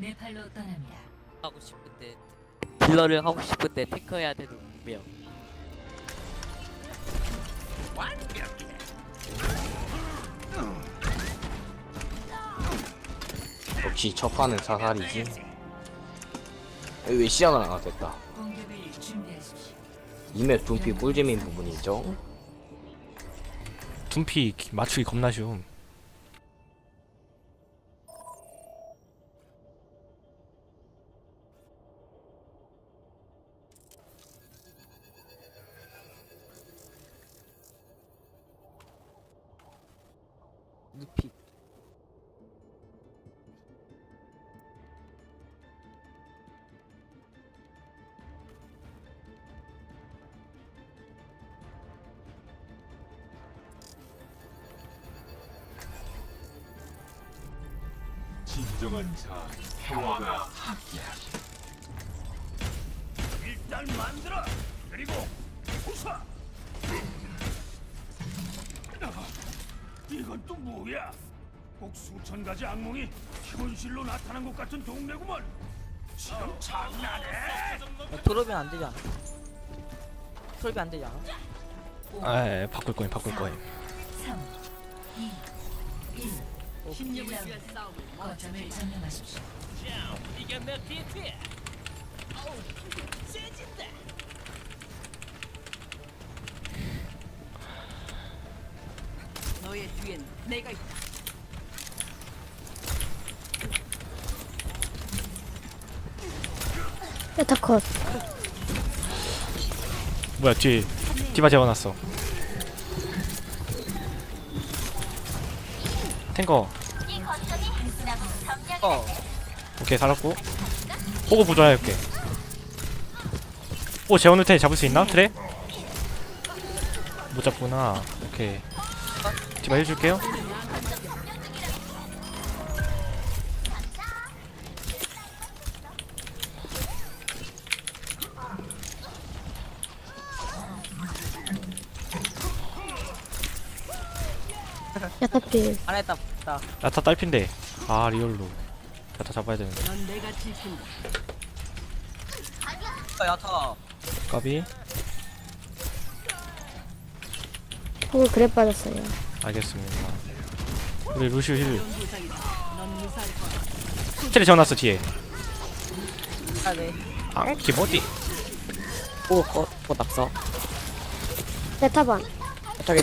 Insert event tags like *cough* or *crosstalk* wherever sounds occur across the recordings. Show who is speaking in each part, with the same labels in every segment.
Speaker 1: 네팔로 떠납니다.
Speaker 2: 하고 싶은데 딜러를 하고 싶은데 탱커해야 되는 운명
Speaker 3: 역시 첫 판은 사살이지. 왜 시야가 안.
Speaker 1: 공격을 준비하십시오.
Speaker 3: 이맵 둠피 꿀잼인 부분이죠.
Speaker 4: 둠피 기- 맞추기 겁나 쉬움.
Speaker 5: 진정한 자 평화가
Speaker 6: 일단 만들어! 그리고 부숴! 아, 이건 또 뭐야? 꼭 수천 가지 악몽이 현실로 나타난 것 같은 동네구먼! 지금 장난해!
Speaker 2: 트로비는 안 되잖아? 트로비 안 되잖아?
Speaker 4: 아, 예, 바꿀 거임, 바꿀 거임.
Speaker 1: 3, 2, 1. 16라운드 거점을 점령하십시오.
Speaker 7: 너의 뒤엔 내가 있다.
Speaker 8: 야타컷
Speaker 4: 뭐야, 뒤에 디바 재워놨어. 탱커.
Speaker 2: 어
Speaker 4: 오케이, 살았고. 호구 부조해볼게. 오, 재워놓을 테니 잡을 수 있나? 트레? 못 잡구나. 오케이. 디바 해줄게요.
Speaker 8: 야타필
Speaker 2: 안 했다 다
Speaker 4: 야타 딸핀데. 아, 리얼로. 야타 잡아야 되는데.
Speaker 7: 넌 내가 지킨다.
Speaker 2: 야타
Speaker 4: 까비.
Speaker 8: 호그 그래 빠졌어요
Speaker 4: 알겠습니다. 우리 루시우 힐.
Speaker 7: 부상이다. 넌 무사할 거야.
Speaker 4: 트레 재워놨어, 뒤에.
Speaker 2: 하네
Speaker 4: 앙, 기모디.
Speaker 2: 오 거, 거 낙서
Speaker 8: 야타반
Speaker 2: 저기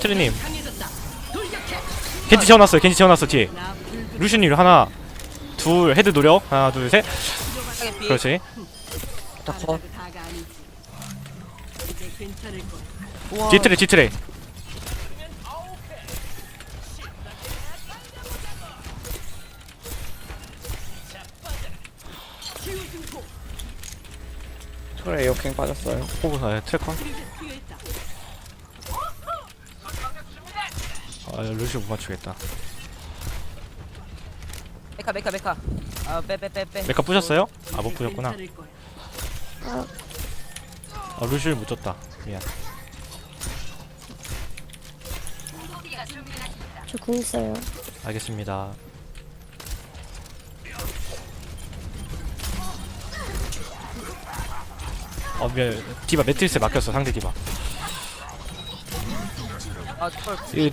Speaker 4: 트레님. 겐지 재워놨어요, 겐지 재워놨어, 뒤에. 루시님 하나, 둘, 헤드 노려. 하나, 둘, 셋.
Speaker 2: 타겟
Speaker 4: 그렇지.
Speaker 2: 컷.
Speaker 7: 이제 괜찮을 거야.
Speaker 4: 뒤트레, 뒤트레.
Speaker 2: 그래 역행 빠졌어요
Speaker 4: 호구, 아, 트래커.
Speaker 7: 필요했다.
Speaker 4: 아, 루시우 못 맞추겠다.
Speaker 2: 메카 메카 메카 아빼 빼 빼빼
Speaker 4: 메카 부셨어요? 아, 못 부셨구나. 아, 루시우 못 줬다. 미안.
Speaker 8: 저궁 있어요
Speaker 4: 알겠습니다. 어, 미안. 디바 매트리스에 맡겼어, 상대 디바.
Speaker 2: 아 헐.
Speaker 4: 이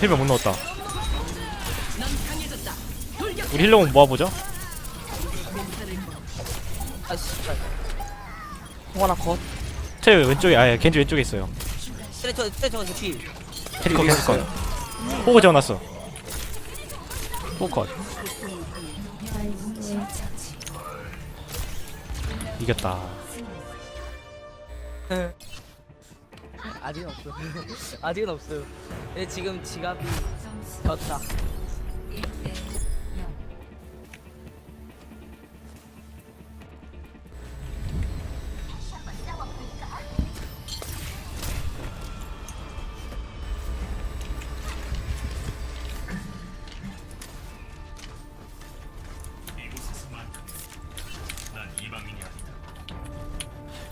Speaker 4: 힐명 못 넣었다. 우리 힐러공 모아보죠.
Speaker 2: 아 홍하나 컷
Speaker 4: 트레 왼쪽에, 아예 겐지 왼쪽에 있어요.
Speaker 2: 트레 저 트레 저거 피
Speaker 4: 캐리커 캔슬 컷. 호구 재워놨어. 호구 컷. 이겼다.
Speaker 2: 아직은 없어 *laughs* 아직은 없어요 근데 지금 지갑이 졌다
Speaker 1: 1대 0.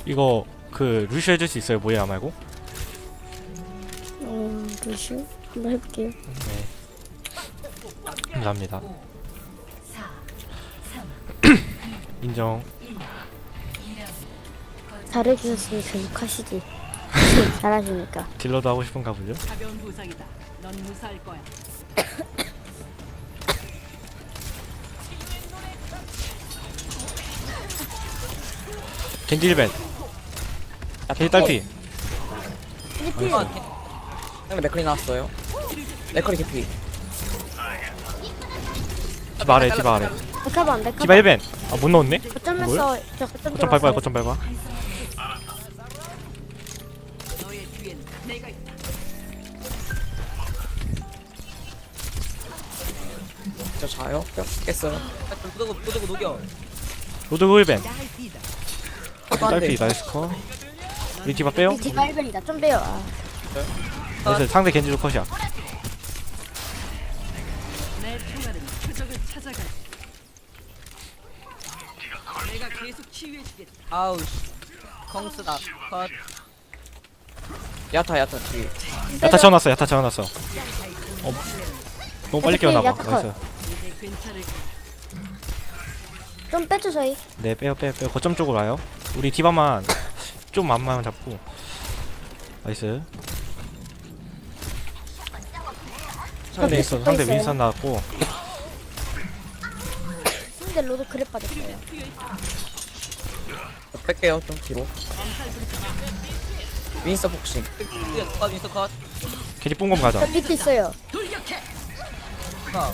Speaker 4: 이거 그 루시 해줄 수 있어요 모야 말고?
Speaker 8: 음 루슈 한번 해볼게요.
Speaker 4: 네. 감사합니다.
Speaker 1: 4, *clears throat* 3,
Speaker 4: 인정.
Speaker 1: 1. 2라운드.
Speaker 8: 잘해주셨으면 계속 하시지. *laughs* 잘하시니까.
Speaker 4: 딜러도 하고 싶은가 보죠?
Speaker 7: 가벼운 부상이다. 넌 무사할 거야.
Speaker 4: 겐지 1벤. 겐지 딸피.
Speaker 9: 상대 맥클이 나왔어요. 맥클이 개피.
Speaker 4: 디바 아래, 디바 아래.
Speaker 8: 백화반,
Speaker 4: 디바
Speaker 8: 백화반.
Speaker 4: 1벤. 아, 못 넣었네?
Speaker 8: 거점에서 저 거점
Speaker 4: 거점 밟아요,
Speaker 8: 들어왔어요.
Speaker 4: 거점 밟아.
Speaker 9: 저 자요? 깼어요.
Speaker 2: 무조건 무조건 녹여.
Speaker 4: 로드 1벤.
Speaker 9: 안 돼.
Speaker 4: 딸피, 나이스 컷. 우리 디바 빼요?
Speaker 8: 디바 1번이다. 좀 빼요. 아,
Speaker 4: 나이스, 상대 겐지도 컷이야.
Speaker 7: 내 총알은 표적을 찾아갈. 내가 계속 치유해주겠다.
Speaker 2: 아우 씨. 컹스다. 컷.
Speaker 9: 야타 야타 뒤.
Speaker 4: 야타 채워놨어, 야타 채워놨어. 어, 너무 빨리 깨어나 봐.
Speaker 8: 야타
Speaker 4: 나이스.
Speaker 7: 이제 괜찮을 거야.
Speaker 8: 좀 빼줘 저희.
Speaker 4: 네, 빼요, 빼요, 빼요. 거점 쪽으로 와요. 우리 디바만 좀 앞만 잡고. 나이스. 상대 있어,
Speaker 8: 또
Speaker 4: 상대
Speaker 8: 있어요.
Speaker 4: 윈선 나왔고.
Speaker 8: 근데 로드 그래 빠졌어요.
Speaker 9: 저 뺄게요 좀 뒤로. 윈서 복싱.
Speaker 2: 컷 윈스 컷.
Speaker 4: 겐지 뽕검 가자.
Speaker 8: 저 비트 있어요.
Speaker 2: 하나.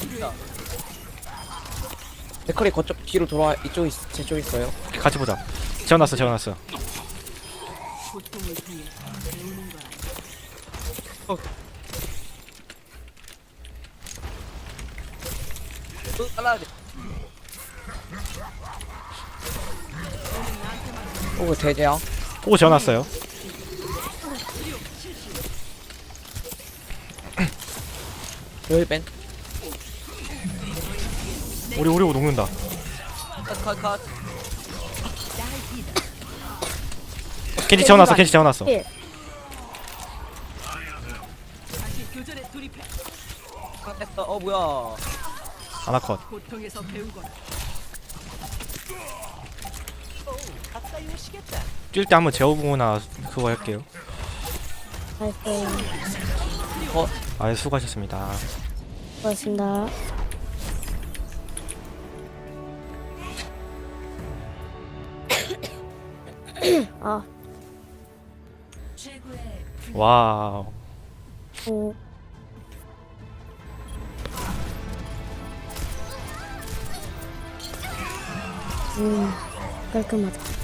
Speaker 9: 맥클이 거쪽 뒤로 돌아 이쪽 있, 제쪽 있어요.
Speaker 4: 같이 보자. 재워놨어, 재워놨어.
Speaker 7: 고통을 통해 배우는 거야.
Speaker 2: 또 잘라야 돼.
Speaker 9: 오.
Speaker 4: 오, 재워놨어요.
Speaker 9: 열벤.
Speaker 4: 우리, 우리 녹는다.
Speaker 2: 컷 컷 컷.
Speaker 8: 예.
Speaker 7: 다시 교전에 돌입해.
Speaker 2: 됐어. 어 뭐야.
Speaker 4: 아나컷.
Speaker 7: 고통에서 배우거라.
Speaker 4: 뛸때 한번 재워보거나 그거 할게요.
Speaker 8: 나이스.
Speaker 4: 아, 수고하셨습니다.
Speaker 8: 고맙습니다. *coughs* 아,
Speaker 4: 와우.
Speaker 8: 오. 음, 깔끔하다.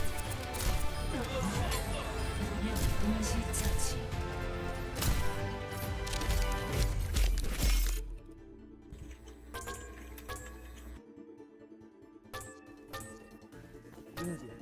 Speaker 2: 인지.